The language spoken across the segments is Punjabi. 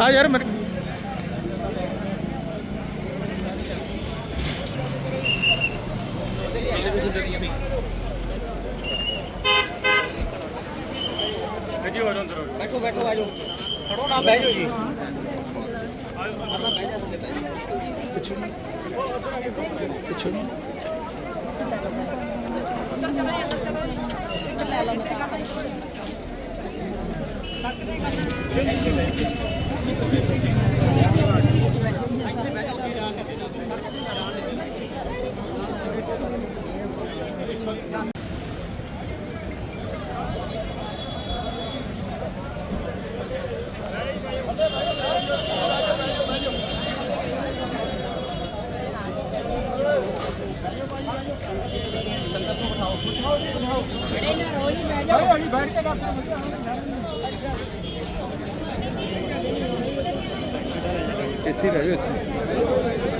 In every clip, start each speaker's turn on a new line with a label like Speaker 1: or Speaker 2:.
Speaker 1: ਆ ਯਾਰ ਮੇਰੇ ਜੀ ਹੋ ਅੰਦਰ
Speaker 2: ਬੈਠੋ ਬੈਠੋ ਆਜੋ ਖੜੋ ਨਾ ਬਹਿ ਜਾਓ ਜੀ। ਆਜੋ ਮਰਦਾ ਬਹਿ ਜਾ ਥੱਲੇ ਬਹਿ ਪਿੱਛੇ। ਪਿੱਛੇ। Thank you.
Speaker 1: ਇੱਥੇ ਰਹਿ ਜਾਓ ਇੱਥੇ।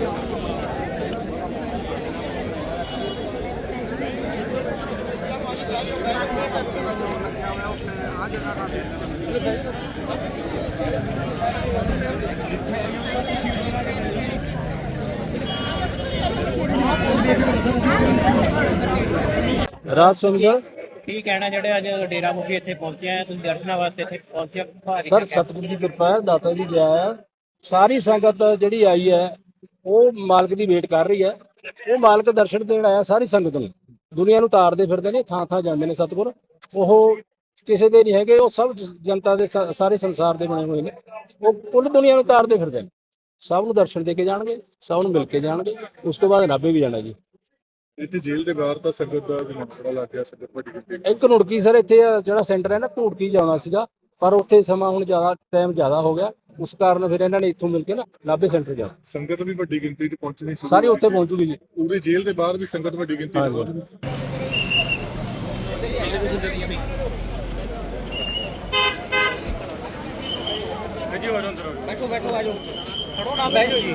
Speaker 1: ਰਾਜ ਸਿੰਘ ਸਰ
Speaker 2: ਕੀ ਕਹਿਣਾ ਜਿਹੜੇ ਅੱਜ ਡੇਰਾ ਮੁਖੀ ਇੱਥੇ ਪਹੁੰਚੇ ਆ ਤੁਸੀਂ ਦਰਸ਼ਨਾਂ ਵਾਸਤੇ ਇੱਥੇ ਪਹੁੰਚੇ ਭਾਰੀ
Speaker 1: ਸਰ ਸਤਿਗੁਰੂ ਦੀ ਕਿਰਪਾ ਹੈ ਦਾਤਾ ਜੀ ਜੈ ਹੈ। ਸਾਰੀ ਸੰਗਤ ਜਿਹੜੀ ਆਈ ਹੈ ਉਹ ਮਾਲਕ ਦੀ ਵੇਟ ਕਰ ਰਹੀ ਹੈ। ਉਹ ਮਾਲਕ ਦਰਸ਼ਨ ਦੇਣ ਆਇਆ ਸਾਰੀ ਸੰਗਤ ਨੂੰ। ਦੁਨੀਆ ਨੂੰ ਤਾਰਦੇ ਫਿਰਦੇ ਨੇ ਥਾਂ ਥਾਂ ਜਾਂਦੇ ਨੇ ਸਤਿਗੁਰ। ਉਹ ਕਿਸੇ ਦੇ ਨਹੀਂ ਹੈਗੇ ਉਹ ਸਭ ਜਨਤਾ ਦੇ ਸਾ- ਸਾਰੇ ਸੰਸਾਰ ਦੇ ਬਣੇ ਹੋਏ ਨੇ। ਉਹ ਕੁੱਲ ਦੁਨੀਆ ਨੂੰ ਤਾਰਦੇ ਫਿਰਦੇ ਨੇ। ਸਭ ਨੂੰ ਦਰਸ਼ਨ ਦੇ ਕੇ ਜਾਣਗੇ ਸਭ ਨੂੰ ਮਿਲ ਕੇ ਜਾਣਗੇ। ਉਸ ਤੋਂ ਬਾਅਦ ਨਾਭੇ ਵੀ ਜਾਣਾ ਜੀ।
Speaker 3: ਇੱਥੇ ਜੇਲ੍ਹ ਦੇ ਬਾਹਰ ਤਾਂ ਸੰਗਤ ਦਾ ਜਮਾਨਾ ਲੱਗ ਗਿਆ ਸੰਗਤ ਵੱਡੀ ਗਿਣਤੀ
Speaker 1: ਇੱਕ ਨੁੜਕੀ ਸਰ ਇੱਥੇ ਜਿਹੜਾ ਸੈਂਟਰ ਹੈ ਨਾ ਘੂੜਕੀ ਜਾਣਾ ਸੀਗਾ ਪਰ ਉੱਥੇ ਸਮਾਂ ਹੁਣ ਜ਼ਿਆਦਾ ਟਾਈਮ ਜ਼ਿਆਦਾ ਹੋ ਗਿਆ। ਉਸ ਕਾਰਨ ਫਿਰ ਇਹਨਾਂ ਨੇ ਇੱਥੋਂ ਮਿਲ ਕੇ ਨਾ ਨਾਭੇ ਸੈਂਟਰ ਜਾ
Speaker 3: ਸੰਗਤ ਵੀ ਵੱਡੀ ਗਿਣਤੀ 'ਚ ਪਹੁੰਚਣੀ ਸੀ
Speaker 1: ਸਾਰੀ ਉੱਥੇ ਪਹੁੰਚੂਗੀ ਜੀ।
Speaker 3: ਪੂਰੀ ਜੇਲ੍ਹ ਦੇ ਬਾਹਰ ਵੀ ਸੰਗਤ ਵੱਡੀ ਗਿਣਤੀ 'ਚ
Speaker 1: ਹੋ ਅੰਦਰ।
Speaker 2: ਬੈਠੋ ਬੈਠੋ ਆਜੋ। ਖੜੋ ਨਾ ਬਹਿ ਜਾਓ ਜੀ।